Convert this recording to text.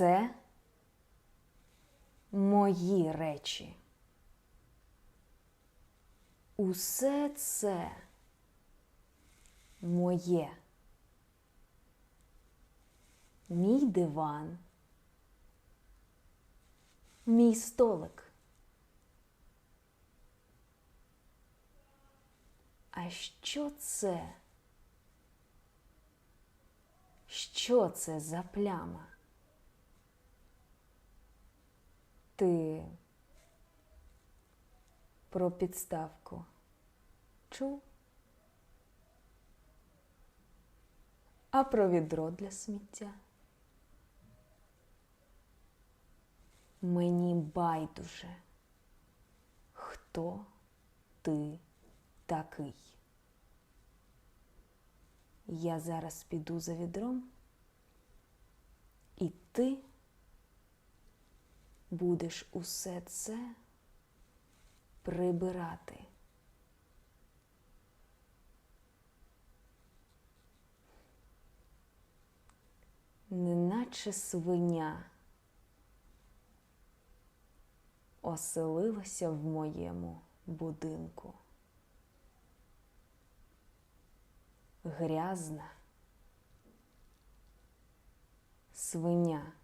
Це мої речі. Усе це моє. Мій диван, мій столик. А що це? Що це за пляма? Ти про підставку чув? А про відро для сміття? Мені байдуже, хто ти такий. Я зараз піду за відром, і ти будеш усе це прибирати. Неначе свиня оселилася в моєму будинку. Грязна свиня.